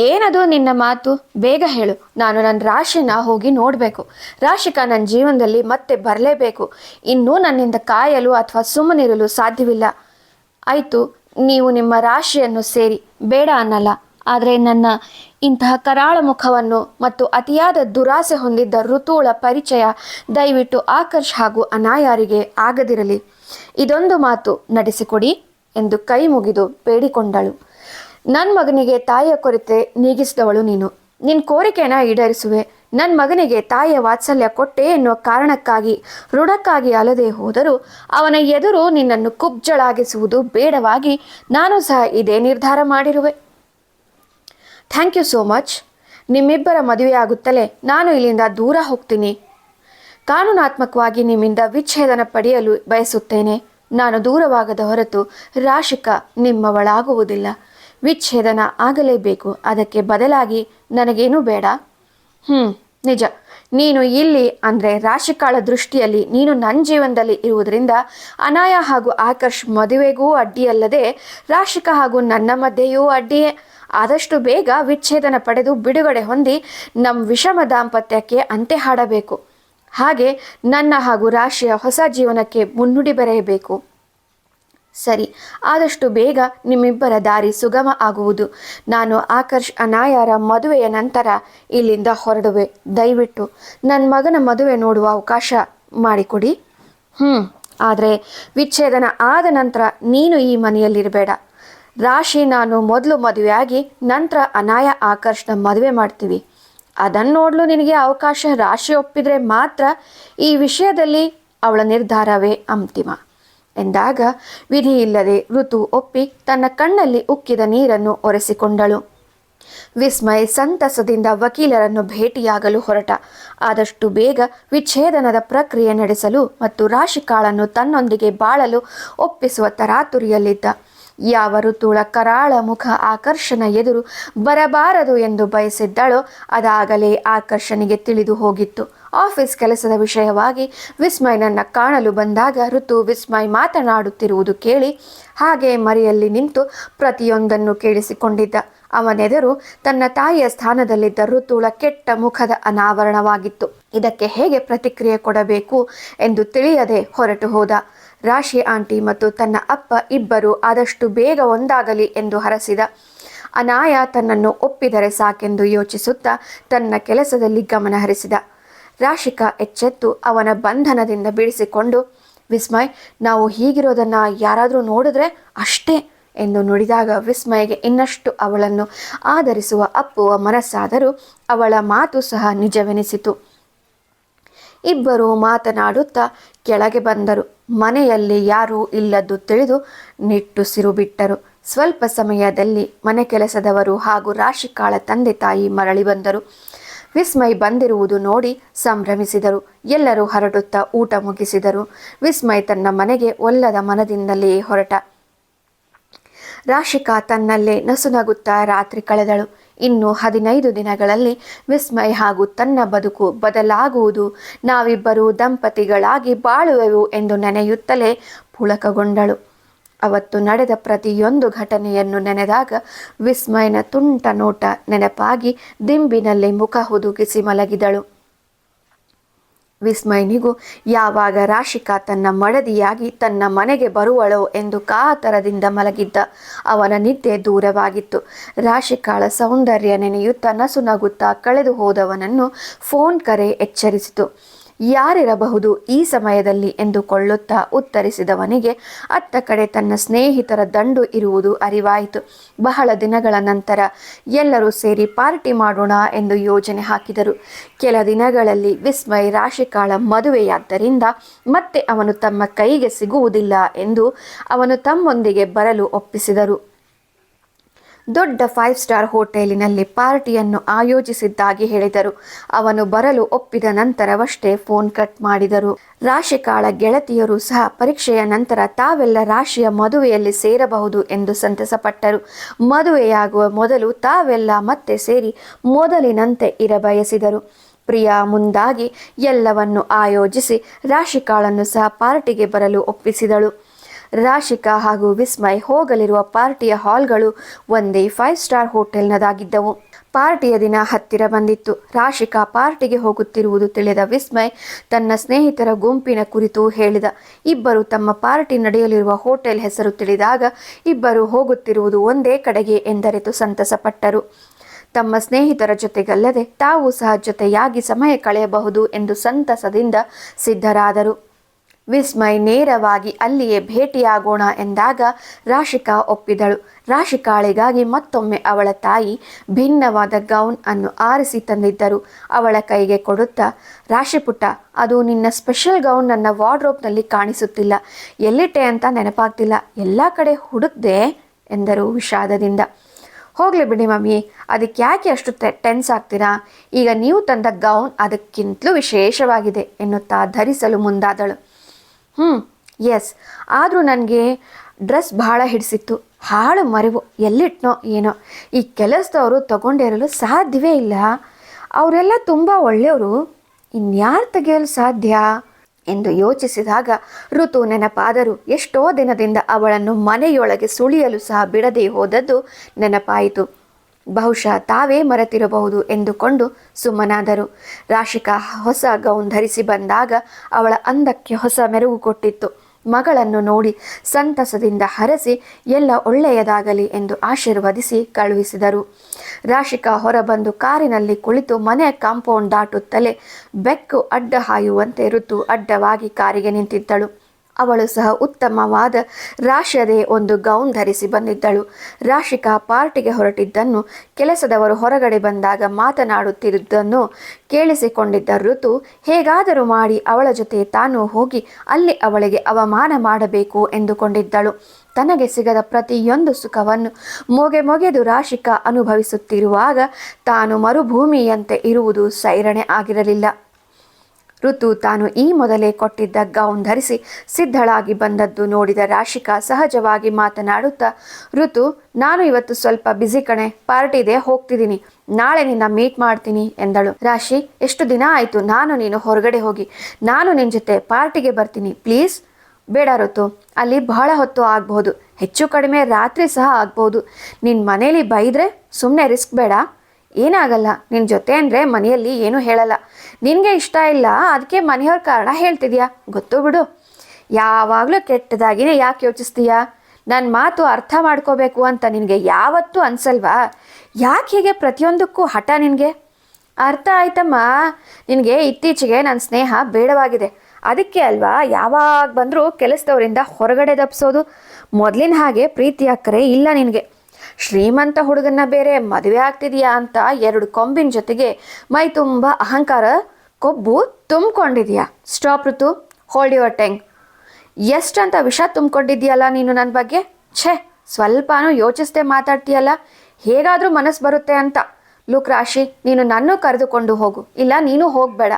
ಏನದು ನಿನ್ನ ಮಾತು? ಬೇಗ ಹೇಳು. ನಾನು ನನ್ನ ರಾಶಿನ ಹೋಗಿ ನೋಡಬೇಕು. ರಾಶಿಕ ನನ್ನ ಜೀವನದಲ್ಲಿ ಮತ್ತೆ ಬರಲೇಬೇಕು. ಇನ್ನೂ ನನ್ನಿಂದ ಕಾಯಲು ಅಥವಾ ಸುಮ್ಮನಿರಲು ಸಾಧ್ಯವಿಲ್ಲ. ಆಯಿತು, ನೀವು ನಿಮ್ಮ ರಾಶಿಯನ್ನು ಸೇರಿ. ಬೇಡ ಅನ್ನಲ್ಲ. ಆದರೆ ನನ್ನ ಇಂತಹ ಕರಾಳ ಮುಖವನ್ನು ಮತ್ತು ಅತಿಯಾದ ದುರಾಸೆ ಹೊಂದಿದ್ದ ಋತುಗಳ ಪರಿಚಯ ದಯವಿಟ್ಟು ಆಕರ್ಷ್ ಹಾಗೂ ಅನಾಯಾರಿಗೆ ಆಗದಿರಲಿ. ಇದೊಂದು ಮಾತು ನಡೆಸಿಕೊಡಿ ಎಂದು ಕೈ ಮುಗಿದು ಬೇಡಿಕೊಂಡಳು. ನನ್ನ ಮಗನಿಗೆ ತಾಯಿಯ ಕೊರತೆ ನೀಗಿಸಿದವಳು ನೀನು. ನಿನ್ನ ಕೋರಿಕೆಯನ್ನು ಈಡೇರಿಸುವೆ. ನನ್ನ ಮಗನಿಗೆ ತಾಯಿಯ ವಾತ್ಸಲ್ಯ ಕೊಟ್ಟೆ ಎನ್ನುವ ಕಾರಣಕ್ಕಾಗಿ, ಋಣಕ್ಕಾಗಿ ಅಲದೆ ಹೋದರೂ ಅವನ ಎದುರು ನಿನ್ನನ್ನು ಕುಬ್ಜಳಾಗಿಸುವುದು ಬೇಡವಾಗಿ ನಾನು ಸಹ ಇದೇ ನಿರ್ಧಾರ ಮಾಡಿರುವೆ. Thank you so much. ನಿಮ್ಮಿಬ್ಬರ ಮದುವೆಯಾಗುತ್ತಲೇ ನಾನು ಇಲ್ಲಿಂದ ದೂರ ಹೋಗ್ತೀನಿ. ಕಾನೂನಾತ್ಮಕವಾಗಿ ನಿಮ್ಮಿಂದ ವಿಚ್ಛೇದನ ಪಡೆಯಲು ಬಯಸುತ್ತೇನೆ. ನಾನು ದೂರವಾಗದ ಹೊರತು ರಾಶಿಕ ನಿಮ್ಮವಳಾಗುವುದಿಲ್ಲ. ವಿಚ್ಛೇದನ ಆಗಲೇಬೇಕು. ಅದಕ್ಕೆ ಬದಲಾಗಿ ನನಗೇನೂ ಬೇಡ. ಹ್ಞೂ ನಿಜ. ನೀನು ಇಲ್ಲಿ ಅಂದರೆ ರಾಶಿಕಾಳ ದೃಷ್ಟಿಯಲ್ಲಿ ನೀನು ನನ್ನ ಜೀವನದಲ್ಲಿ ಇರುವುದರಿಂದ ಅನಾಯ ಹಾಗೂ ಆಕರ್ಷ್ ಮದುವೆಗೂ ಅಡ್ಡಿಯಲ್ಲದೆ ರಾಶಿಕ ಹಾಗೂ ನನ್ನ ಮಧ್ಯೆಯೂ ಅಡ್ಡಿಯೇ ಆದಷ್ಟು ಬೇಗ ವಿಚ್ಛೇದನ ಪಡೆದು ಬಿಡುಗಡೆ ಹೊಂದಿ ನಮ್ಮ ವಿಷಮ ದಾಂಪತ್ಯಕ್ಕೆ ಅಂತ್ಯ ಹಾಡಬೇಕು. ಹಾಗೆ ನನ್ನ ಹಾಗೂ ರಾಶಿಯ ಹೊಸ ಜೀವನಕ್ಕೆ ಮುನ್ನುಡಿ ಬರೆಯಬೇಕು. ಸರಿ, ಆದಷ್ಟು ಬೇಗ ನಿಮ್ಮಿಬ್ಬರ ದಾರಿ ಸುಗಮ ಆಗುವುದು. ನಾನು ಆಕರ್ಷ್ ಅನಾಯರ ಮದುವೆಯ ನಂತರ ಇಲ್ಲಿಂದ ಹೊರಡುವೆ. ದಯವಿಟ್ಟು ನನ್ನ ಮಗನ ಮದುವೆ ನೋಡುವ ಅವಕಾಶ ಮಾಡಿಕೊಡಿ. ಹ್ಞೂ ಆದರೆ ವಿಚ್ಛೇದನ ಆದ ನಂತರ ನೀನು ಈ ಮನೆಯಲ್ಲಿರಬೇಡ. ರಾಶಿ, ನಾನು ಮೊದಲು ಮದುವೆಯಾಗಿ ನಂತರ ಅನಾಯ ಆಕರ್ಷ್ನ ಮದುವೆ ಮಾಡ್ತೀವಿ. ಅದನ್ನು ನೋಡಲು ನಿನಗೆ ಅವಕಾಶ ರಾಶಿ ಒಪ್ಪಿದರೆ ಮಾತ್ರ ಈ ವಿಷಯದಲ್ಲಿ ಅವಳ ನಿರ್ಧಾರವೇ ಅಂತಿಮ. ಎಂದಾಗ ವಿಧಿಯಿಲ್ಲದೆ ಋತು ಒಪ್ಪಿ ತನ್ನ ಕಣ್ಣಲ್ಲಿ ಉಕ್ಕಿದ ನೀರನ್ನು ಒರೆಸಿಕೊಂಡಳು. ವಿಸ್ಮಯ್ ಸಂತಸದಿಂದ ವಕೀಲರನ್ನು ಭೇಟಿಯಾಗಲು ಹೊರಟ. ಆದಷ್ಟು ಬೇಗ ವಿಚ್ಛೇದನದ ಪ್ರಕ್ರಿಯೆ ನಡೆಸಲು ಮತ್ತು ರಾಶಿಕಾಳನ್ನು ತನ್ನೊಂದಿಗೆ ಬಾಳಲು ಒಪ್ಪಿಸುವ ತರಾತುರಿಯಲ್ಲಿದ್ದ. ಯಾವ ಋತುಳ ಕರಾಳ ಮುಖ ಆಕರ್ಷಣ ಎದುರು ಬರಬಾರದು ಎಂದು ಬಯಸಿದ್ದಳೋ ಅದಾಗಲೇ ಆಕರ್ಷಣಿಗೆ ತಿಳಿದು ಹೋಗಿತ್ತು. ಆಫೀಸ್ ಕೆಲಸದ ವಿಷಯವಾಗಿ ವಿಸ್ಮಯನನ್ನ ಕಾಣಲು ಬಂದಾಗ ಋತು ವಿಸ್ಮಯ್ ಮಾತನಾಡುತ್ತಿರುವುದು ಕೇಳಿ ಹಾಗೆ ಮರೆಯಲ್ಲಿ ನಿಂತು ಪ್ರತಿಯೊಂದನ್ನು ಕೇಳಿಸಿಕೊಂಡಿದ್ದ. ಅವನೆದುರು ತನ್ನ ತಾಯಿಯ ಸ್ಥಾನದಲ್ಲಿದ್ದ ಋತುಳ ಕೆಟ್ಟ ಮುಖದ ಅನಾವರಣವಾಗಿತ್ತು. ಇದಕ್ಕೆ ಹೇಗೆ ಪ್ರತಿಕ್ರಿಯೆ ಕೊಡಬೇಕು ಎಂದು ತಿಳಿಯದೆ ಹೊರಟು ಹೋದ. ರಾಶಿ ಆಂಟಿ ಮತ್ತು ತನ್ನ ಅಪ್ಪ ಇಬ್ಬರು ಆದಷ್ಟು ಬೇಗ ಒಂದಾಗಲಿ ಎಂದು ಹರಸಿದ. ಅನಾಯ ತನ್ನನ್ನು ಒಪ್ಪಿದರೆ ಸಾಕೆಂದು ಯೋಚಿಸುತ್ತಾ ತನ್ನ ಕೆಲಸದಲ್ಲಿ ಗಮನ ಹರಿಸಿದ. ರಾಶಿಕಾ ಎಚ್ಚೆತ್ತು ಅವನ ಬಂಧನದಿಂದ ಬಿಡಿಸಿಕೊಂಡು, ವಿಸ್ಮಯ್, ನಾವು ಹೀಗಿರೋದನ್ನು ಯಾರಾದರೂ ನೋಡಿದ್ರೆ ಅಷ್ಟೇ ಎಂದು ನುಡಿದಾಗ ವಿಸ್ಮಯ್ಗೆ ಇನ್ನಷ್ಟು ಅವಳನ್ನು ಆಧರಿಸುವ ಅಪ್ಪುವ ಮನಸ್ಸಾದರೂ ಅವಳ ಮಾತು ಸಹ ನಿಜವೆನಿಸಿತು. ಇಬ್ಬರು ಮಾತನಾಡುತ್ತಾ ಕೆಳಗೆ ಬಂದರು. ಮನೆಯಲ್ಲಿ ಯಾರೂ ಇಲ್ಲದ್ದು ತಿಳಿದು ನಿಟ್ಟುಸಿರು ಬಿಟ್ಟರು. ಸ್ವಲ್ಪ ಸಮಯದಲ್ಲಿ ಮನೆ ಕೆಲಸದವರು ಹಾಗೂ ರಾಶಿಕಾಳ ತಂದೆ ತಾಯಿ ಮರಳಿ ಬಂದರು. ವಿಸ್ಮಯ್ ಬಂದಿರುವುದು ನೋಡಿ ಸಂಭ್ರಮಿಸಿದರು. ಎಲ್ಲರೂ ಹರಡುತ್ತಾ ಊಟ ಮುಗಿಸಿದರು. ವಿಸ್ಮಯ್ ತನ್ನ ಮನೆಗೆ ಒಲ್ಲದ ಮನದಿಂದಲೇ ಹೊರಟ. ರಾಶಿಕಾ ತನ್ನಲ್ಲೇ ನಸುನಗುತ್ತಾ ರಾತ್ರಿ ಕಳೆದಳು. ಇನ್ನು ಹದಿನೈದು ದಿನಗಳಲ್ಲಿ ವಿಸ್ಮಯ ಹಾಗೂ ತನ್ನ ಬದುಕು ಬದಲಾಗುವುದು. ನಾವಿಬ್ಬರು ದಂಪತಿಗಳಾಗಿ ಬಾಳುವೆವು ಎಂದು ನೆನೆಯುತ್ತಲೇ ಪುಳಕಗೊಂಡಳು. ಅವತ್ತು ನಡೆದ ಪ್ರತಿಯೊಂದು ಘಟನೆಯನ್ನು ನೆನೆದಾಗ ವಿಸ್ಮಯನ ತುಂಟ ನೋಟ ನೆನಪಾಗಿ ದಿಂಬಿನಲ್ಲಿ ಮುಖ ಹುದುಗಿಸಿ ಮಲಗಿದಳು. ವಿಸ್ಮಯನಿಗೂ, ಯಾವಾಗ ರಾಶಿಕಾ ತನ್ನ ಮಡದಿಯಾಗಿ ತನ್ನ ಮನೆಗೆ ಬರುವಳೋ ಎಂದು ಕಾತರದಿಂದ ಮಲಗಿದ್ದ. ಅವನ ನಿದ್ದೆ ದೂರವಾಗಿತ್ತು. ರಾಶಿಕಾಳ ಸೌಂದರ್ಯ ನೆನೆಯುತ್ತ ನಸು ನಗುತ್ತಾ ಕಳೆದು ಹೋದವನನ್ನು ಫೋನ್ ಕರೆ ಎಚ್ಚರಿಸಿತು. ಯಾರಿರಬಹುದು ಈ ಸಮಯದಲ್ಲಿ ಎಂದುಕೊಳ್ಳುತ್ತಾ ಉತ್ತರಿಸಿದವನಿಗೆ, ಅತ್ತ ಕಡೆ ತನ್ನ ಸ್ನೇಹಿತರ ದಂಡು ಇರುವುದು ಅರಿವಾಯಿತು. ಬಹಳ ದಿನಗಳ ನಂತರ ಎಲ್ಲರೂ ಸೇರಿ ಪಾರ್ಟಿ ಮಾಡೋಣ ಎಂದು ಯೋಜನೆ ಹಾಕಿದರು. ಕೆಲ ದಿನಗಳಲ್ಲಿ ವಿಸ್ಮಯ ರಾಶಿಕಾಳ ಮದುವೆಯಾದ್ದರಿಂದ ಮತ್ತೆ ಅವನು ತಮ್ಮ ಕೈಗೆ ಸಿಗುವುದಿಲ್ಲ ಎಂದು ಅವನು ತಮ್ಮೊಂದಿಗೆ ಬರಲು ಒಪ್ಪಿಸಿದರು. ದೊಡ್ಡ ಫೈವ್ ಸ್ಟಾರ್ ಹೋಟೆಲಿನಲ್ಲಿ ಪಾರ್ಟಿಯನ್ನು ಆಯೋಜಿಸಿದ್ದಾಗಿ ಹೇಳಿದರು. ಅವನು ಬರಲು ಒಪ್ಪಿದ ನಂತರವಷ್ಟೇ ಫೋನ್ ಕಟ್ ಮಾಡಿದರು. ರಾಶಿಕಾಳ ಗೆಳತಿಯರು ಸಹ ಪರೀಕ್ಷೆಯ ನಂತರ ತಾವೆಲ್ಲ ರಾಶಿಯ ಮದುವೆಯಲ್ಲಿ ಸೇರಬಹುದು ಎಂದು ಸಂತಸಪಟ್ಟರು. ಮದುವೆಯಾಗುವ ಮೊದಲು ತಾವೆಲ್ಲ ಮತ್ತೆ ಸೇರಿ ಮೊದಲಿನಂತೆ ಇರಬಯಸಿದರು ಪ್ರಿಯಾ ಮುಂದಾಗಿ ಎಲ್ಲವನ್ನು ಆಯೋಜಿಸಿ ರಾಶಿಕಾಳನ್ನು ಸಹ ಪಾರ್ಟಿಗೆ ಬರಲು ಒಪ್ಪಿಸಿದಳು. ರಾಶಿಕಾ ಹಾಗೂ ವಿಸ್ಮಯ್ ಹೋಗಲಿರುವ ಪಾರ್ಟಿಯ ಹಾಲ್ಗಳು ಒಂದೇ ಫೈವ್ ಸ್ಟಾರ್ ಹೋಟೆಲ್ನದಾಗಿದ್ದವು. ಪಾರ್ಟಿಯ ದಿನ ಹತ್ತಿರ ಬಂದಿತ್ತು. ರಾಶಿಕಾ ಪಾರ್ಟಿಗೆ ಹೋಗುತ್ತಿರುವುದು ತಿಳಿದ ವಿಸ್ಮಯ್ ತನ್ನ ಸ್ನೇಹಿತರ ಗುಂಪಿನ ಕುರಿತು ಹೇಳಿದ. ಇಬ್ಬರು ತಮ್ಮ ಪಾರ್ಟಿ ನಡೆಯಲಿರುವ ಹೋಟೆಲ್ ಹೆಸರು ತಿಳಿದಾಗ ಇಬ್ಬರು ಹೋಗುತ್ತಿರುವುದು ಒಂದೇ ಕಡೆಗೆ ಎಂದರೆತು ಸಂತಸಪಟ್ಟರು. ತಮ್ಮ ಸ್ನೇಹಿತರ ಜೊತೆಗಲ್ಲದೆ ತಾವು ಸಹ ಜೊತೆಯಾಗಿ ಸಮಯ ಕಳೆಯಬಹುದು ಎಂದು ಸಂತಸದಿಂದ ಸಿದ್ಧರಾದರು. ವಿಸ್ಮಯ್ ನೇರವಾಗಿ ಅಲ್ಲಿಯೇ ಭೇಟಿಯಾಗೋಣ ಎಂದಾಗ ರಾಶಿಕಾ ಒಪ್ಪಿದಳು. ರಾಶಿಕಾಳಿಗಾಗಿ ಮತ್ತೊಮ್ಮೆ ಅವಳ ತಾಯಿ ಭಿನ್ನವಾದ ಗೌನ್ ಅನ್ನು ಆರಿಸಿ ತಂದಿದ್ದರು. ಅವಳ ಕೈಗೆ ಕೊಡುತ್ತಾ ರಾಶಿಪುಟ್ಟ ಅದು ನಿನ್ನ ಸ್ಪೆಷಲ್ ಗೌನ್ ನನ್ನ ವಾರ್ಡ್ರೋಬ್ನಲ್ಲಿ ಕಾಣಿಸುತ್ತಿಲ್ಲ. ಎಲ್ಲಿಟ್ಟೆ ಅಂತ ನೆನಪಾಗ್ತಿಲ್ಲ. ಎಲ್ಲ ಕಡೆ ಹುಡುಕ್ದೆ, ಎಂದರು ವಿಷಾದದಿಂದ. ಹೋಗ್ಲಿ ಬಿಡಿ ಮಮ್ಮಿ ಅದಕ್ಕೆ ಯಾಕೆ ಅಷ್ಟು ಟೆನ್ಸ್ ಆಗ್ತೀರಾ? ಈಗ ನೀವು ತಂದ ಗೌನ್ ಅದಕ್ಕಿಂತಲೂ ವಿಶೇಷವಾಗಿದೆ, ಎನ್ನುತ್ತಾ ಧರಿಸಲು ಮುಂದಾದಳು. ಹ್ಞೂ ಎಸ್ ಆದರೂ ನನಗೆ ಡ್ರೆಸ್ ಭಾಳ ಹಿಡಿಸಿತ್ತು. ಹಾಳು ಮರೆವು, ಎಲ್ಲಿಟ್ನೋ ಏನೋ. ಈ ಕೆಲಸದವರು ತಗೊಂಡಿರಲು ಸಾಧ್ಯವೇ ಇಲ್ಲ. ಅವರೆಲ್ಲ ತುಂಬ ಒಳ್ಳೆಯವರು. ಇನ್ಯಾರು ತೆಗೆಯಲು ಸಾಧ್ಯ? ಎಂದು ಯೋಚಿಸಿದಾಗ ಋತು ನೆನಪಾದರೂ. ಎಷ್ಟೋ ದಿನದಿಂದ ಅವಳನ್ನು ಮನೆಯೊಳಗೆ ಸುಳಿಯಲು ಸಹ ಬಿಡದೆ ಹೋದದ್ದು ನೆನಪಾಯಿತು. ಬಹುಶಃ ತಾವೇ ಮರೆತಿರಬಹುದು ಎಂದುಕೊಂಡು ಸುಮ್ಮನಾದರು. ರಾಶಿಕಾ ಹೊಸ ಗೌನ್ ಧರಿಸಿ ಬಂದಾಗ ಅವಳ ಅಂದಕ್ಕೆ ಹೊಸ ಮೆರುಗು ಕೊಟ್ಟಿತ್ತು. ಮಗಳನ್ನು ನೋಡಿ ಸಂತಸದಿಂದ ಹರಸಿ, ಎಲ್ಲ ಒಳ್ಳೆಯದಾಗಲಿ ಎಂದು ಆಶೀರ್ವದಿಸಿ ಕಳುಹಿಸಿದರು. ರಾಶಿಕಾ ಹೊರಬಂದು ಕಾರಿನಲ್ಲಿ ಕುಳಿತು ಮನೆಯ ಕಾಂಪೌಂಡ್ ದಾಟುತ್ತಲೇ ಬೆಕ್ಕು ಅಡ್ಡ ಹಾಯುವಂತೆ ಋತು ಅಡ್ಡವಾಗಿ ಕಾರಿಗೆ ನಿಂತಿದ್ದಳು. ಅವಳು ಸಹ ಉತ್ತಮವಾದ ರಾಶಿಯದೇ ಒಂದು ಗೌನ್ ಧರಿಸಿ ಬಂದಿದ್ದಳು. ರಾಶಿಕಾ ಪಾರ್ಟಿಗೆ ಹೊರಟಿದ್ದನ್ನು ಕೆಲಸದವರು ಹೊರಗಡೆ ಬಂದಾಗ ಮಾತನಾಡುತ್ತಿರುವುದನ್ನು ಕೇಳಿಸಿಕೊಂಡಿದ್ದ ಋತು, ಹೇಗಾದರೂ ಮಾಡಿ ಅವಳ ಜೊತೆ ತಾನು ಹೋಗಿ ಅಲ್ಲಿ ಅವಳಿಗೆ ಅವಮಾನ ಮಾಡಬೇಕು ಎಂದುಕೊಂಡಿದ್ದಳು. ತನಗೆ ಸಿಗದ ಪ್ರತಿಯೊಂದು ಸುಖವನ್ನು ಮೊಗೆ ಮೊಗೆದು ರಾಶಿಕಾ ಅನುಭವಿಸುತ್ತಿರುವಾಗ ತಾನು ಮರುಭೂಮಿಯಂತೆ ಇರುವುದು ಸೈರಣೆ ಆಗಿರಲಿಲ್ಲ. ಋತು ತಾನು ಈ ಮೊದಲೇ ಕೊಟ್ಟಿದ್ದ ಗೌನ್ ಧರಿಸಿ ಸಿದ್ಧಳಾಗಿ ಬಂದದ್ದು ನೋಡಿದ ರಾಶಿಕಾ ಸಹಜವಾಗಿ ಮಾತನಾಡುತ್ತಾ, ಋತು, ನಾನು ಇವತ್ತು ಸ್ವಲ್ಪ ಬ್ಯುಸಿ ಕಣೆ ಪಾರ್ಟಿದೆ ಹೋಗ್ತಿದ್ದೀನಿ, ನಾಳೆ ನಿನ್ನ ಮೀಟ್ ಮಾಡ್ತೀನಿ ಎಂದಳು. ರಾಶಿ, ಎಷ್ಟು ದಿನ ಆಯಿತು? ನಾನು ನೀನು ಹೊರಗಡೆ ಹೋಗಿ, ನಾನು ನಿನ್ನ ಜೊತೆ ಪಾರ್ಟಿಗೆ ಬರ್ತೀನಿ ಪ್ಲೀಸ್ ಬೇಡ ಋತು, ಅಲ್ಲಿ ಬಹಳ ಹೊತ್ತು ಆಗಬಹುದು, ಹೆಚ್ಚು ಕಡಿಮೆ ರಾತ್ರಿ ಸಹ ಆಗ್ಬೋದು ನಿನ್ನ ಮನೇಲಿ ಬೈದರೆ ಸುಮ್ಮನೆ ರಿಸ್ಕ್ ಬೇಡ. ಏನಾಗಲ್ಲ ನಿನ್ನ ಜೊತೆ ಅಂದರೆ ಮನೆಯಲ್ಲಿ ಏನೂ ಹೇಳಲ್ಲ. ನಿನಗೆ ಇಷ್ಟ ಇಲ್ಲ ಅದಕ್ಕೆ ಮನೆಯವ್ರ ಕಾರಣ ಹೇಳ್ತಿದ್ಯಾ? ಗೊತ್ತು ಬಿಡು. ಯಾವಾಗಲೂ ಕೆಟ್ಟದಾಗಿನೇ ಯಾಕೆ ಯೋಚಿಸ್ತೀಯಾ? ನನ್ನ ಮಾತು ಅರ್ಥ ಮಾಡ್ಕೋಬೇಕು ಅಂತ ನಿನಗೆ ಯಾವತ್ತೂ ಅನ್ಸಲ್ವಾ? ಯಾಕೆ ಹೀಗೆ ಪ್ರತಿಯೊಂದಕ್ಕೂ ಹಠ ನಿನಗೆ? ಅರ್ಥ ಆಯ್ತಮ್ಮ. ನಿನಗೆ ಇತ್ತೀಚೆಗೆ ನನ್ನ ಸ್ನೇಹ ಬೇಡವಾಗಿದೆ. ಅದಕ್ಕೆ ಅಲ್ವಾ ಯಾವಾಗ ಬಂದರೂ ಕೆಲಸದವರಿಂದ ಹೊರಗಡೆ ದಪ್ಪಿಸೋದು ಮೊದಲಿನ ಹಾಗೆ ಪ್ರೀತಿ ಅಕ್ಕರೆ ಇಲ್ಲ ನಿನಗೆ. ಶ್ರೀಮಂತ ಹುಡುಗನ್ನ ಬೇರೆ ಮದುವೆ ಆಗ್ತಿದೆಯಾ ಅಂತ ಎರಡು ಕೊಂಬಿನ ಜೊತೆಗೆ ಮೈ ತುಂಬ ಅಹಂಕಾರ, ಕೊಬ್ಬು ತುಂಬಿಕೊಂಡಿದ್ಯಾ? Stop Ritu hold your tongue ಎಷ್ಟಂತ ವಿಷ ತುಂಬಿಕೊಂಡಿದ್ಯಲ್ಲ ನೀನು ನನ್ನ ಬಗ್ಗೆ? ಛೇ, ಸ್ವಲ್ಪನೂ ಯೋಚಿಸ್ದೆ ಮಾತಾಡ್ತೀಯಲ್ಲ? ಹೇಗಾದರೂ ಮನಸ್ಸು ಬರುತ್ತೆ ಅಂತ. ಲುಕ್ ರಾಶಿ, ನೀನು ನನ್ನೂ ಕರೆದುಕೊಂಡು ಹೋಗು. ಇಲ್ಲ, ನೀನು ಹೋಗಬೇಡ.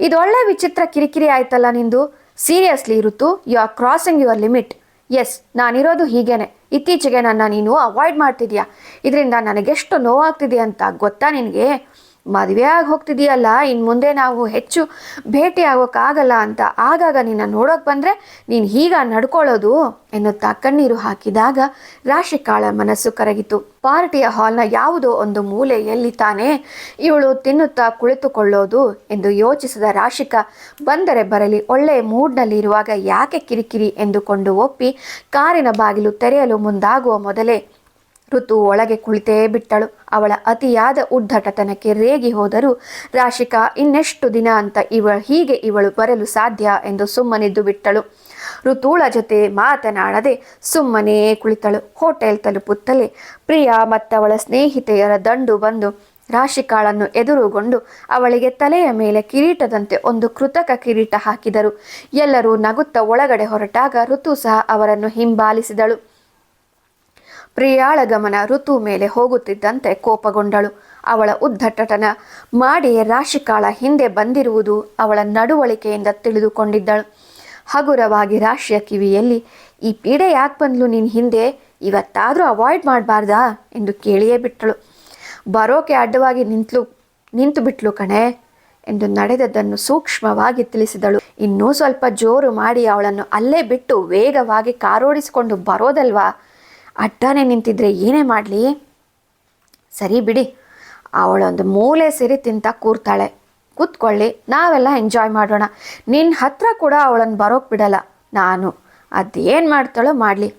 ಇದೊಳ್ಳೆ ವಿಚಿತ್ರ ಕಿರಿಕಿರಿ ಆಯ್ತಲ್ಲ ನಿಂದು. Seriously Ritu you are crossing your limit S ನಾನಿರೋದು ಹೀಗೇನೆ. ಇತ್ತೀಚೆಗೆ ನನ್ನ ನೀನು ಅವಾಯ್ಡ್ ಮಾಡ್ತಿದ್ಯಾ? ಇದರಿಂದ ನನಗೆಷ್ಟು ನೋವಾಗ್ತಿದೆ ಅಂತ ಗೊತ್ತಾ ನಿನಗೆ? ಮದುವೆ ಆಗಿ ಹೋಗ್ತಿದೀಯಲ್ಲ ಇನ್ನು ಮುಂದೆ ನಾವು ಹೆಚ್ಚು ಭೇಟಿ ಆಗೋಕ್ಕಾಗಲ್ಲ ಅಂತ ಆಗಾಗ ನಿನ್ನ ನೋಡೋಕೆ ಬಂದರೆ ನೀನು ಹೀಗ ನಡ್ಕೊಳ್ಳೋದು ಎನ್ನುತ್ತಾ ಕಣ್ಣೀರು ಹಾಕಿದಾಗ ರಾಶಿಕಾಳ ಮನಸ್ಸು ಕರಗಿತು. ಪಾರ್ಟಿಯ ಹಾಲ್ನ ಯಾವುದೋ ಒಂದು ಮೂಲೆಯಲ್ಲಿ ತಾನೇ ಇವಳು ತಿನ್ನುತ್ತಾ ಕುಳಿತುಕೊಳ್ಳೋದು ಎಂದು ಯೋಚಿಸಿದ ರಾಶಿಕಾ ಬಂದರೆ ಬರಲಿ ಒಳ್ಳೆಯ ಮೂಡ್ನಲ್ಲಿ ಇರುವಾಗ ಯಾಕೆ ಕಿರಿಕಿರಿ ಎಂದುಕೊಂಡು ಒಪ್ಪಿ ಕಾರಿನ ಬಾಗಿಲು ತೆರೆಯಲು ಮುಂದಾಗುವ ಮೊದಲೇ ಋತು ಒಳಗೆ ಕುಳಿತೇ ಬಿಟ್ಟಳು. ಅವಳ ಅತಿಯಾದ ಉದ್ಧಟತನಕ್ಕೆ ರೇಗಿ ಹೋದರೂ, ರಾಶಿಕಾ, ಇನ್ನೆಷ್ಟು ದಿನ ಅಂತ ಇವ, ಹೀಗೆ ಇವಳು ಬರಲು ಸಾಧ್ಯ ಎಂದು ಸುಮ್ಮನಿದ್ದು ಬಿಟ್ಟಳು. ಋತುಳ ಜೊತೆ ಮಾತನಾಡದೆ ಸುಮ್ಮನೇ ಕುಳಿತಳು. ಹೋಟೆಲ್ ತಲುಪುತ್ತಲೇ ಪ್ರಿಯಾ ಮತ್ತವಳ ಸ್ನೇಹಿತೆಯರ ದಂಡು ಬಂದು ರಾಶಿಕಾಳನ್ನು ಎದುರುಗೊಂಡು ಅವಳಿಗೆ ತಲೆಯ ಮೇಲೆ ಕಿರೀಟದಂತೆ ಒಂದು ಕೃತಕ ಕಿರೀಟ ಹಾಕಿದರು. ಎಲ್ಲರೂ ನಗುತ್ತ ಒಳಗಡೆ ಹೊರಟಾಗ ಋತು ಸಹ ಅವರನ್ನು ಹಿಂಬಾಲಿಸಿದಳು. ಪ್ರಿಯಾಳ ಗಮನ ಋತು ಮೇಲೆ ಹೋಗುತ್ತಿದ್ದಂತೆ ಕೋಪಗೊಂಡಳು. ಅವಳ ಉದ್ದಟತನ ಮಾಡಿ ರಾಶಿಕಾಳ ಹಿಂದೆ ಬಂದಿರುವುದು ಅವಳ ನಡುವಳಿಕೆಯಿಂದ ತಿಳಿದುಕೊಂಡಿದ್ದಳು. ಹಗುರವಾಗಿ ರಾಶಿಯ ಕಿವಿಯಲ್ಲಿ, ಈ ಪೀಡೆ ಯಾಕೆ ಬಂದ್ಲು ನಿನ್ನ ಹಿಂದೆ? ಇವತ್ತಾದರೂ ಅವಾಯ್ಡ್ ಮಾಡಬಾರ್ದಾ? ಎಂದು ಕೇಳಿಯೇ ಬಿಟ್ಟಳು. ಬರೋಕೆ ಅಡ್ಡವಾಗಿ ನಿಂತಲು, ನಿಂತು ಬಿಟ್ಲು ಕಣೆ? ಎಂದು ನಡೆದದ್ದನ್ನು ಸೂಕ್ಷ್ಮವಾಗಿ ತಿಳಿಸಿದಳು. ಇನ್ನೂ ಸ್ವಲ್ಪ ಜೋರು ಮಾಡಿ ಅವಳನ್ನು ಅಲ್ಲೇ ಬಿಟ್ಟು ವೇಗವಾಗಿ ಕಾರೋಡಿಸಿಕೊಂಡು ಬರೋದಲ್ವಾ? ಅಡ್ಡಾನೆ ನಿಂತಿದ್ರೆ ಏನೇ ಮಾಡಲಿ? ಸರಿ ಬಿಡಿ. ಅವಳೊಂದು ಮೂಲೆ ಸೇರಿ ತಿಂತ ಕೂರ್ತಾಳೆ. ಕೂತ್ಕೊಳ್ಳಿ, ನಾವೆಲ್ಲ ಎಂಜಾಯ್ ಮಾಡೋಣ. ನಿನ್ನ ಹತ್ರ ಕೂಡ ಅವಳನ್ನು ಬರೋಕೆ ಬಿಡಲ್ಲ. ನಾನು ಅದೇನು ಮಾಡ್ತಾಳೋ ಮಾಡಲಿ.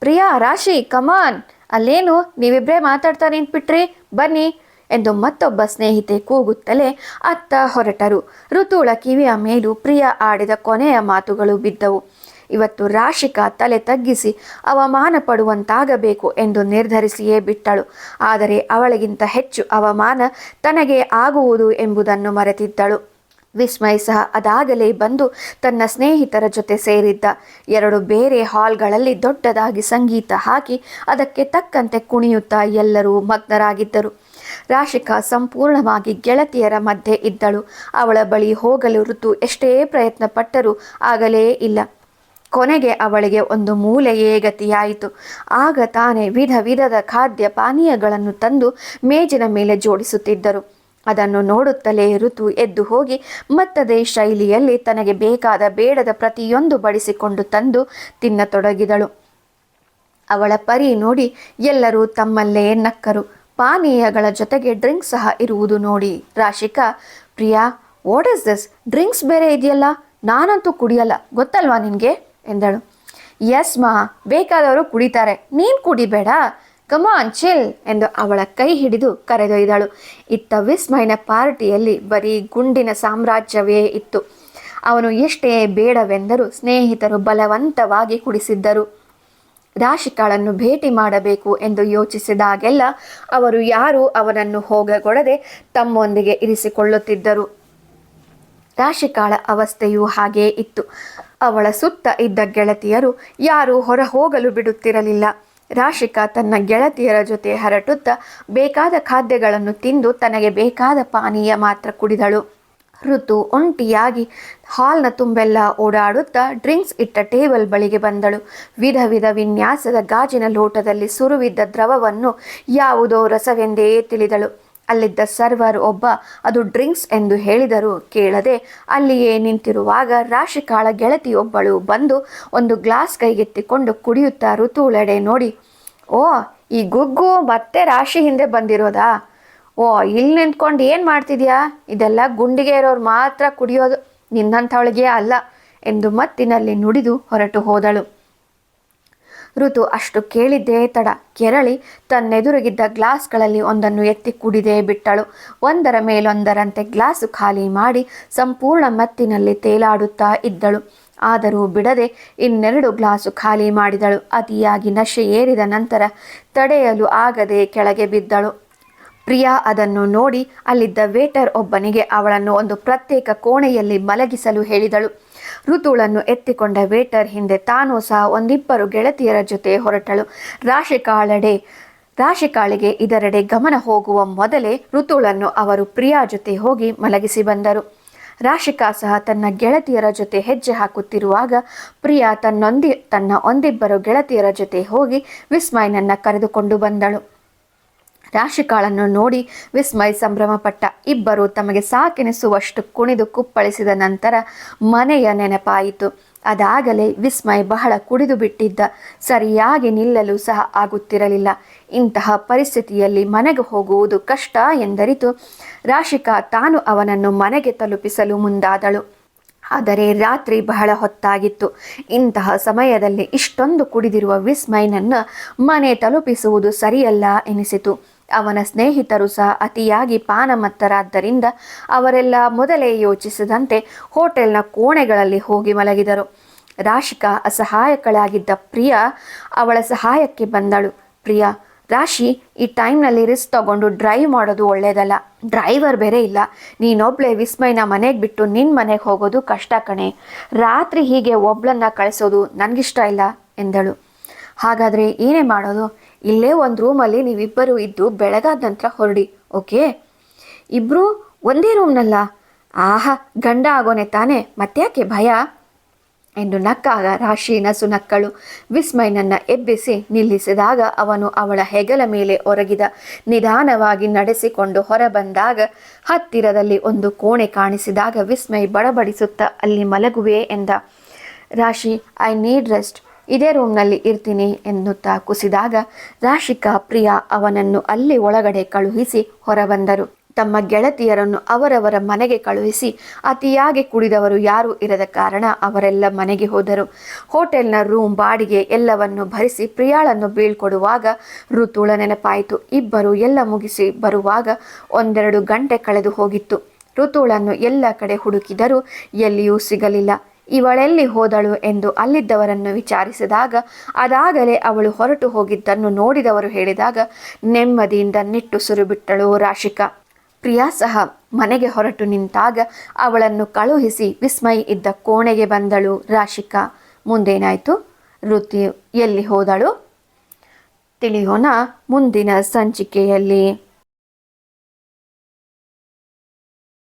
ಪ್ರಿಯಾ, ರಾಶಿ ಕಮಾನ್ ಅಲ್ಲೇನು? ನೀವಿಬ್ಬರೇ ಮಾತಾಡ್ತಾ ನಿಂತ್ಬಿಟ್ರಿ. ಬನ್ನಿ ಎಂದು ಮತ್ತೊಬ್ಬ ಸ್ನೇಹಿತೆ ಕೂಗುತ್ತಲೇ ಅತ್ತ ಹೊರಟರು. ಋತುಳ ಕಿವಿಯ ಮೇಲೂ ಪ್ರಿಯ ಆಡಿದ ಕೊನೆಯ ಮಾತುಗಳು ಬಿದ್ದವು. ಇವತ್ತು ರಾಶಿಕಾ ತಲೆ ತಗ್ಗಿಸಿ ಅವಮಾನ ಪಡುವಂತಾಗಬೇಕು ಎಂದು ನಿರ್ಧರಿಸಿಯೇ ಬಿಟ್ಟಳು. ಆದರೆ ಅವಳಿಗಿಂತ ಹೆಚ್ಚು ಅವಮಾನ ತನಗೆ ಆಗುವುದು ಎಂಬುದನ್ನು ಮರೆತಿದ್ದಳು. ವಿಸ್ಮಯ ಸಹ ಅದಾಗಲೇ ಬಂದು ತನ್ನ ಸ್ನೇಹಿತರ ಜೊತೆ ಸೇರಿದ್ದ ಎರಡು ಬೇರೆ ಹಾಲ್ಗಳಲ್ಲಿ ದೊಡ್ಡದಾಗಿ ಸಂಗೀತ ಹಾಕಿ ಅದಕ್ಕೆ ತಕ್ಕಂತೆ ಕುಣಿಯುತ್ತಾ ಎಲ್ಲರೂ ಮಗ್ನರಾಗಿದ್ದರು. ರಾಶಿಕಾ ಸಂಪೂರ್ಣವಾಗಿ ಗೆಳತಿಯರ ಮಧ್ಯೆ ಇದ್ದಳು. ಅವಳ ಬಳಿ ಹೋಗಲು ಋತು ಎಷ್ಟೇ ಪ್ರಯತ್ನ ಪಟ್ಟರೂ ಆಗಲೇ ಇಲ್ಲ. ಕೊನೆಗೆ ಅವಳಿಗೆ ಒಂದು ಮೂಲೆಯೇ ಗತಿಯಾಯಿತು ಆಗ ತಾನೇ ವಿಧ ವಿಧದ ಖಾದ್ಯ ಪಾನೀಯಗಳನ್ನು ತಂದು ಮೇಜಿನ ಮೇಲೆ ಜೋಡಿಸುತ್ತಿದ್ದರು. ಅದನ್ನು ನೋಡುತ್ತಲೇ ಋತು ಎದ್ದು ಹೋಗಿ ಮತ್ತದೇ ಶೈಲಿಯಲ್ಲಿ ತನಗೆ ಬೇಕಾದ ಬೇಡದ ಪ್ರತಿಯೊಂದು ಬಡಿಸಿಕೊಂಡು ತಂದು ತಿನ್ನತೊಡಗಿದಳು. ಅವಳ ಪರಿ ನೋಡಿ ಎಲ್ಲರೂ ತಮ್ಮಲ್ಲೇ ನಕ್ಕರು. ಪಾನೀಯಗಳ ಜೊತೆಗೆ ಡ್ರಿಂಕ್ಸ್ ಸಹ ಇರುವುದು ನೋಡಿ. Rashika, Priya, what is this? Drinks ಬೇರೆ ಇದೆಯಲ್ಲ? ನಾನಂತೂ ಕುಡಿಯಲ್ಲ. ಗೊತ್ತಲ್ವಾ ನಿನಗೆ? ಎಂದಳು. ಎಸ್ ಮಾ, ಬೇಕಾದವರು ಕುಡಿತಾರೆ. ನೀನು ಕುಡಿಬೇಡ. ಕಮಾನ್ ಚಿಲ್ ಎಂದು ಅವಳ ಕೈ ಹಿಡಿದು ಕರೆದೊಯ್ದಳು. ಇತ್ತ ವಿಸ್ಮಯನ ಪಾರ್ಟಿಯಲ್ಲಿ ಬರೀ ಗುಂಡಿನ ಸಾಮ್ರಾಜ್ಯವೇ ಇತ್ತು. ಅವನು ಎಷ್ಟೇ ಬೇಡವೆಂದರೂ ಸ್ನೇಹಿತರು ಬಲವಂತವಾಗಿ ಕುಡಿಸಿದ್ದರು. ರಾಶಿಕಾಳನ್ನು ಭೇಟಿ ಮಾಡಬೇಕು ಎಂದು ಯೋಚಿಸಿದಾಗೆಲ್ಲ ಅವರು ಯಾರೂ ಅವನನ್ನು ಹೋಗಗೊಡದೆ ತಮ್ಮೊಂದಿಗೆ ಇರಿಸಿಕೊಳ್ಳುತ್ತಿದ್ದರು. ರಾಶಿಕಾಳ ಅವಸ್ಥೆಯೂ ಹಾಗೇ ಇತ್ತು. ಅವಳ ಸುತ್ತ ಇದ್ದ ಗೆಳತಿಯರು ಯಾರೂ ಹೊರ ಹೋಗಲು ಬಿಡುತ್ತಿರಲಿಲ್ಲ. ರಾಶಿಕಾ ತನ್ನ ಗೆಳತಿಯರ ಜೊತೆ ಹರಟುತ್ತಾ ಬೇಕಾದ ಖಾದ್ಯಗಳನ್ನು ತಿಂದು ತನಗೆ ಬೇಕಾದ ಪಾನೀಯ ಮಾತ್ರ ಕುಡಿದಳು. ಋತು ಒಂಟಿಯಾಗಿ ಹಾಲ್ನ ತುಂಬೆಲ್ಲ ಓಡಾಡುತ್ತಾ ಡ್ರಿಂಕ್ಸ್ ಇಟ್ಟ ಟೇಬಲ್ ಬಳಿಗೆ ಬಂದಳು. ವಿಧ ವಿಧ ವಿನ್ಯಾಸದ ಗಾಜಿನ ಲೋಟದಲ್ಲಿ ಸುರುವಿದ್ದ ದ್ರವವನ್ನು ಯಾವುದೋ ರಸವೆಂದೇ ತಿಳಿದಳು. ಅಲ್ಲಿದ್ದ ಸರ್ವರ್ ಒಬ್ಬ, ಅದು ಡ್ರಿಂಕ್ಸ್ ಎಂದು ಹೇಳಿದರೂ ಕೇಳದೆ ಅಲ್ಲಿಯೇ ನಿಂತಿರುವಾಗ ರಾಶಿಕಾಳ ಗೆಳತಿಯೊಬ್ಬಳು ಬಂದು ಒಂದು ಗ್ಲಾಸ್ ಕೈಗೆತ್ತಿಕೊಂಡು ಕುಡಿಯುತ್ತಾ ಋತುಳೆಡೆ ನೋಡಿ, ಓ, ಈ ಗುಗ್ಗು ಮತ್ತೆ ರಾಶಿ ಹಿಂದೆ ಬಂದಿರೋದಾ? ಓ, ಇಲ್ಲಿ ನಿಂತ್ಕೊಂಡು ಏನು ಮಾಡ್ತಿದ್ಯಾ? ಇದೆಲ್ಲ ಗುಂಡಿಗೆ ಇರೋರು ಮಾತ್ರ ಕುಡಿಯೋದು, ನಿನ್ನಂಥವಳಿಗೆ ಅಲ್ಲ ಎಂದು ಮತ್ತಿನಲ್ಲಿ ನುಡಿದು ಹೊರಟು ಹೋದಳು. ಋತು ಅಷ್ಟು ಕೇಳಿದ್ದೇ ತಡ. ಕೆರಳಿ ತನ್ನೆದುರಿಗಿದ್ದ ಗ್ಲಾಸ್ಗಳಲ್ಲಿ ಒಂದನ್ನು ಎತ್ತಿ ಕುಡಿದೇ ಬಿಟ್ಟಳು. ಒಂದರ ಮೇಲೊಂದರಂತೆ ಗ್ಲಾಸು ಖಾಲಿ ಮಾಡಿ ಸಂಪೂರ್ಣ ಮತ್ತಿನಲ್ಲಿ ತೇಲಾಡುತ್ತಾ ಇದ್ದಳು. ಆದರೂ ಬಿಡದೆ ಇನ್ನೆರಡು ಗ್ಲಾಸು ಖಾಲಿ ಮಾಡಿದಳು. ಅತಿಯಾಗಿ ನಶೆ ಏರಿದ ನಂತರ ತಡೆಯಲು ಆಗದೆ ಕೆಳಗೆ ಬಿದ್ದಳು. ಪ್ರಿಯಾ ಅದನ್ನು ನೋಡಿ ಅಲ್ಲಿದ್ದ ವೇಟರ್ ಒಬ್ಬನಿಗೆ ಅವಳನ್ನು ಒಂದು ಪ್ರತ್ಯೇಕ ಕೋಣೆಯಲ್ಲಿ ಮಲಗಿಸಲು ಹೇಳಿದಳು. ಋತುಳನ್ನು ಎತ್ತಿಕೊಂಡ ವೇಟರ್ ಹಿಂದೆ ತಾನೂ ಸಹ ಒಂದಿಬ್ಬರು ಗೆಳತಿಯರ ಜೊತೆ ಹೊರಟಳು. ರಾಶಿಕಾಳೆಡೆ ರಾಶಿಕಾಳಿಗೆ ಇದರೆಡೆ ಗಮನ ಹೋಗುವ ಮೊದಲೇ ಋತುಳನ್ನು ಅವರು ಪ್ರಿಯಾ ಜೊತೆ ಹೋಗಿ ಮಲಗಿಸಿ ಬಂದರು. ರಾಶಿಕಾ ಸಹ ತನ್ನ ಗೆಳತಿಯರ ಜೊತೆ ಹೆಜ್ಜೆ ಹಾಕುತ್ತಿರುವಾಗ ಪ್ರಿಯಾ ತನ್ನೊಂದಿ, ತನ್ನ ಒಂದಿಬ್ಬರು ಗೆಳತಿಯರ ಜೊತೆ ಹೋಗಿ ವಿಸ್ಮಯನನ್ನು ಕರೆದುಕೊಂಡು ಬಂದಳು. ರಾಶಿಕಾಳನ್ನು ನೋಡಿ ವಿಸ್ಮಯ್ ಸಂಭ್ರಮಪಟ್ಟ ಇಬ್ಬರು ತಮಗೆ ಸಾಕೆನಿಸುವಷ್ಟು ಕುಣಿದು ಕುಪ್ಪಳಿಸಿದ ನಂತರ ಮನೆಯ ನೆನಪಾಯಿತು. ಅದಾಗಲೇ ವಿಸ್ಮಯ್ ಬಹಳ ಕುಡಿದು ಬಿಟ್ಟಿದ್ದ. ಸರಿಯಾಗಿ ನಿಲ್ಲಲು ಸಹ ಆಗುತ್ತಿರಲಿಲ್ಲ. ಇಂತಹ ಪರಿಸ್ಥಿತಿಯಲ್ಲಿ ಮನೆಗೆ ಹೋಗುವುದು ಕಷ್ಟ ಎಂದರಿತು. ರಾಶಿಕಾ ತಾನು ಅವನನ್ನು ಮನೆಗೆ ತಲುಪಿಸಲು ಮುಂದಾದಳು. ಆದರೆ ರಾತ್ರಿ ಬಹಳ ಹೊತ್ತಾಗಿತ್ತು. ಇಂತಹ ಸಮಯದಲ್ಲಿ ಇಷ್ಟೊಂದು ಕುಡಿದಿರುವ ವಿಸ್ಮಯ್ನನ್ನು ಮನೆ ತಲುಪಿಸುವುದು ಸರಿಯಲ್ಲ ಎನಿಸಿತು. ಅವನ ಸ್ನೇಹಿತರು ಸಹ ಅತಿಯಾಗಿ ಪಾನಮತ್ತರಾದ್ದರಿಂದ ಅವರೆಲ್ಲ ಮೊದಲೇ ಯೋಚಿಸಿದಂತೆ ಹೋಟೆಲ್ನ ಕೋಣೆಗಳಲ್ಲಿ ಹೋಗಿ ಮಲಗಿದರು. ರಾಶಿಕಾ ಅಸಹಾಯಕಳಾಗಿದ್ದ ಪ್ರಿಯಾ ಅವಳ ಸಹಾಯಕ್ಕೆ ಬಂದಳು. ಪ್ರಿಯಾ, ರಾಶಿ, ಈ ಟೈಮ್ನಲ್ಲಿ ರಿಸ್ಕ್ ತಗೊಂಡು ಡ್ರೈವ್ ಮಾಡೋದು ಒಳ್ಳೇದಲ್ಲ. ಡ್ರೈವರ್ ಬೇರೆ ಇಲ್ಲ. ನೀನೊಬ್ಳೆ ವಿಸ್ಮಯನ ಮನೆಗೆ ಬಿಟ್ಟು ನಿನ್ನ ಮನೆಗೆ ಹೋಗೋದು ಕಷ್ಟ ಕಣೆ. ರಾತ್ರಿ ಹೀಗೆ ಒಬ್ಳನ್ನ ಕಳಿಸೋದು ನನಗಿಷ್ಟ ಇಲ್ಲ, ಎಂದಳು. ಹಾಗಾದರೆ ಏನೇ ಮಾಡೋದು? ಇಲ್ಲೇ ಒಂದು ರೂಮಲ್ಲಿ ನೀವಿಬ್ಬರು ಇದ್ದು ಬೆಳಗಾದ ನಂತರ ಹೊರಡಿ, ಓಕೆ? ಇಬ್ಬರು ಒಂದೇ ರೂಮ್ನಲ್ಲ? ಆಹಾ, ಗಂಡ ಆಗೋನೆ ತಾನೆ? ಮತ್ತ್ಯಾಕೆ ಭಯ? ಎಂದು ನಕ್ಕಾಗ ರಾಶಿ ನಸು ನಕ್ಕಳು ವಿಸ್ಮಯನನ್ನ ಎಬ್ಬಿಸಿ ನಿಲ್ಲಿಸಿದಾಗ ಅವನು ಅವಳ ಹೆಗಲ ಮೇಲೆ ಒರಗಿದ, ನಿಧಾನವಾಗಿ ನಡೆಸಿಕೊಂಡು ಹೊರಬಂದಾಗ ಹತ್ತಿರದಲ್ಲಿ ಒಂದು ಕೋಣೆ ಕಾಣಿಸಿದಾಗ ವಿಸ್ಮಯ್ ಬಡಬಡಿಸುತ್ತಾ ಅಲ್ಲಿ ಮಲಗುವೆ ಎಂದ. ರಾಶಿ, ಐ ನೀಡ್ ರೆಸ್ಟ್. ಇದೇ ರೂಮ್ನಲ್ಲಿ ಇರ್ತೀನಿ ಎನ್ನುತ್ತಾ ಕುಸಿದಾಗ ರಾಶಿಕಾ ಪ್ರಿಯಾ ಅವನನ್ನು ಅಲ್ಲಿ ಒಳಗಡೆ ಕಳುಹಿಸಿ ಹೊರಬಂದರು. ತಮ್ಮ ಗೆಳತಿಯರನ್ನು ಅವರವರ ಮನೆಗೆ ಕಳುಹಿಸಿ ಅತಿಯಾಗಿ ಕುಡಿದವರು ಯಾರೂ ಇರದ ಕಾರಣ ಅವರೆಲ್ಲ ಮನೆಗೆ ಹೋದರು. ಹೋಟೆಲ್ನ ರೂಮ್ ಬಾಡಿಗೆ ಎಲ್ಲವನ್ನು ಭರಿಸಿ ಪ್ರಿಯಾಳನ್ನು ಬೀಳ್ಕೊಡುವಾಗ ಋತುಳ ನೆನಪಾಯಿತು. ಇಬ್ಬರು ಎಲ್ಲ ಮುಗಿಸಿ ಬರುವಾಗ ಒಂದೆರಡು ಗಂಟೆ ಕಳೆದು ಹೋಗಿತ್ತು. ಋತುಳನ್ನು ಎಲ್ಲ ಕಡೆ ಹುಡುಕಿದರೂ ಎಲ್ಲಿಯೂ ಸಿಗಲಿಲ್ಲ. ಇವಳೆಲ್ಲಿ ಹೋದಳು ಎಂದು ಅಲ್ಲಿದ್ದವರನ್ನು ವಿಚಾರಿಸಿದಾಗ ಅದಾಗಲೇ ಅವಳು ಹೊರಟು ಹೋಗಿದ್ದನ್ನು ನೋಡಿದವರು ಹೇಳಿದಾಗ, ನೆಮ್ಮದಿಯಿಂದ ನಿಟ್ಟುಸಿರು ಬಿಟ್ಟಳು ರಾಶಿಕಾ. ಪ್ರಿಯಾ ಸಹ ಮನೆಗೆ ಹೊರಟು ನಿಂತಾಗ ಅವಳನ್ನು ಕಳುಹಿಸಿ ವಿಸ್ಮಯ ಇದ್ದ ಕೋಣೆಗೆ ಬಂದಳು ರಾಶಿಕಾ. ಮುಂದೇನಾಯಿತು? ಋತು ಎಲ್ಲಿ ಹೋದಳು? ತಿಳಿಯೋಣ ಮುಂದಿನ ಸಂಚಿಕೆಯಲ್ಲಿ.